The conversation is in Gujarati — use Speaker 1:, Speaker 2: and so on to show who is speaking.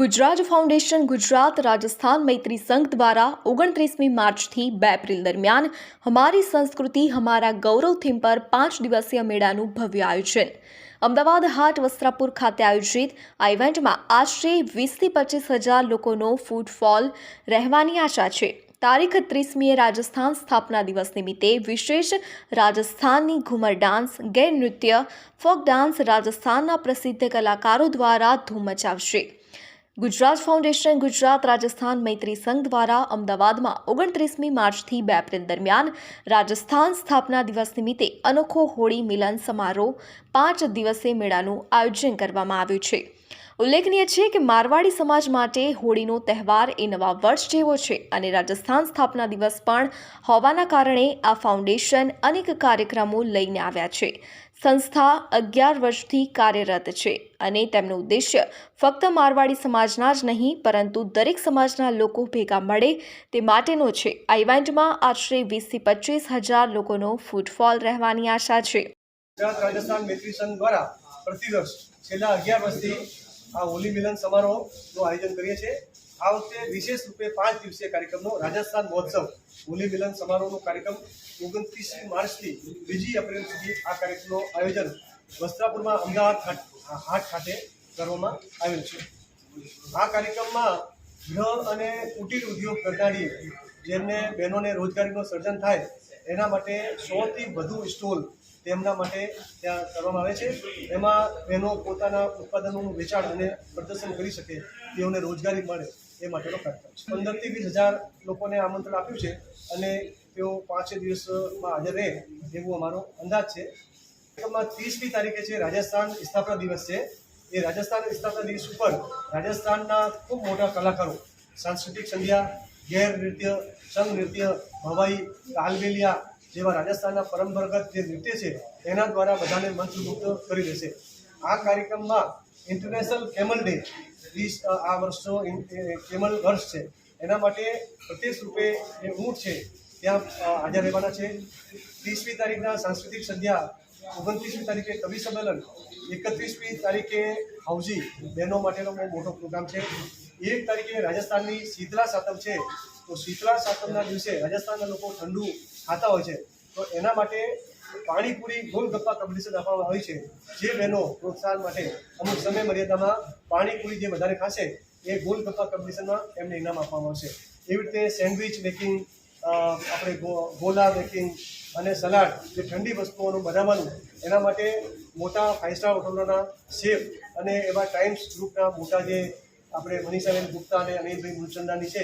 Speaker 1: ગુજરાત ફાઉન્ડેશન ગુજરાત રાજસ્થાન મૈત્રી સંઘ દ્વારા ઓગણત્રીસમી માર્ચથી બે એપ્રિલ દરમિયાન હમારી સંસ્કૃતિ, હમારા ગૌરવ થીમ પર પાંચ દિવસીય મેળાનું ભવ્ય આયોજન. અમદાવાદ હાટ વસ્ત્રાપુર ખાતે આયોજિત આ ઇવેન્ટમાં આશરે વીસથી પચીસ હજાર લોકોનો ફૂટફોલ રહેવાની આશા છે. તારીખ ત્રીસમીએ રાજસ્થાન સ્થાપના દિવસ નિમિત્તે વિશેષ રાજસ્થાનની ઘુમર ડાન્સ, ગેર નૃત્ય, ફોક ડાન્સ રાજસ્થાનના પ્રસિદ્ધ કલાકારો દ્વારા ધૂમ મચાવશે. ગુજરાત ફાઉન્ડેશન ગુજરાત રાજસ્થાન મૈત્રી સંઘ દ્વારા અમદાવાદમાં ઓગણત્રીસમી માર્ચથી બે એપ્રિલ દરમિયાન રાજસ્થાન સ્થાપના દિવસ નિમિત્તે અનોખો હોળી મિલન સમારોહ પાંચ દિવસીય મેળાનું આયોજન કરવામાં આવ્યું છે. ઉલ્લેખનીય છે કે મારવાડી સમાજ માટે હોળીનો તહેવાર એ નવા વર્ષ જેવો છે અને રાજસ્થાન સ્થાપના દિવસ પણ હોવાના કારણે આ ફાઉન્ડેશન અનેક કાર્યક્રમો લઈને આવ્યા છે. સંસ્થા અગિયાર વર્ષથી કાર્યરત છે અને તેમનો ઉદ્દેશ્ય ફક્ત મારવાડી સમાજના જ નહીં, પરંતુ દરેક સમાજના લોકો ભેગા મળે તે માટેનો છે. આ ઇવેન્ટમાં આશરે વીસથી પચીસ હજાર લોકોનો ફૂટફોલ રહેવાની આશા છે.
Speaker 2: રાજસ્થાન મૈત્રી સંઘ દ્વારા છેલ્લા અગિયાર વર્ષથી આ હોલી મિલન સમારોહનું આયોજન કરીએ છીએ. આ વખતે વિશેષ રૂપે પાંચ દિવસીય કાર્યક્રમનો રાજસ્થાન મહોત્સવ હોલી મિલન સમારોહનો કાર્યક્રમ ઓગણત્રીસમી માર્ચથી બીજી એપ્રિલ સુધી આ કાર્યક્રમનું આયોજન વસ્ત્રાપુરમાં અમદાવાદ હાટ ખાતે કરવામાં આવેલ છે. આ કાર્યક્રમમાં ગૃહ અને કુટીર ઉદ્યોગ કરનારી જેમને બહેનોને રોજગારીનું સર્જન થાય એના માટે સોથી વધુ સ્ટોલ તેમના માટે ત્યાં કરવામાં આવે છે. એમાં બહેનો પોતાના ઉત્પાદનોનું વેચાણ અને પ્રદર્શન કરી શકે, તેઓને રોજગારી મળે એ માટેનો કાર્યક્રમ છે. પંદરથી વીસ હજાર લોકોને આમંત્રણ આપ્યું છે અને તેઓ પાંચે દિવસમાં હાજર રહે એવું અમારો અંદાજ છે. કાર્યક્રમમાં ત્રીસમી તારીખે છે રાજસ્થાન સ્થાપના દિવસ છે. એ રાજસ્થાન સ્થાપના દિવસ ઉપર રાજસ્થાનના ખૂબ મોટા કલાકારો, સાંસ્કૃતિક સંધ્યા ગેર નૃત્ય સંઘ નૃત્ય ભવાઈ, કાલબેલિયા જેવા રાજસ્થાનના પરંપરાગત જે નૃત્ય છે, એના દ્વારા બધાને મંત્રમુગ્ધ કરી દેશે. આ કાર્યક્રમમાં ઇન્ટરનેશનલ કેમલ ડે વીસ આ વર્ષનો કેમલ વર્ષ છે. એના માટે પ્રત્યેક રૂપે જે ઊંટ છે, ત્યાં હાજર રહેવાના છે. ત્રીસમી તારીખના સાંસ્કૃતિક સંધ્યા, ઓગણત્રીસમી તારીખે કવિ સંમેલન, એકત્રીસમી તારીખે હાઉસી બહેનો માટેનો બહુ મોટો પ્રોગ્રામ છે. એક તારીખે રાજસ્થાનની શીતલા સાતમ છે. તો શીતલા સાતમના દિવસે રાજસ્થાનના લોકો ઠંડુ ખાતા હોય છે. તો એના માટે પાણીપુરી ગોલગપ્પા કોમ્પિટિશન આપવામાં આવી છે. જે બહેનો પ્રોત્સાહન માટે અમુક સમય મર્યાદામાં પાણીપુરી જે વધારે ખાશે, એ ગોલગપ્પા કોમ્પિટિશનમાં એમને ઇનામ આપવામાં આવશે. એવી રીતે સેન્ડવિચ મેકિંગ આપણે ગોલા મેકિંગ અને સલાડ જે ઠંડી વસ્તુઓનું બનાવવાનું, એના માટે મોટા ફાઇવ સ્ટાર હોટલોના શેફ અને એવા ટાઈમ્સ ગ્રુપના મોટા જે આપણે મનીષાબેન ગુપ્તા અને અનિલભાઈ મૂલચંદાની છે.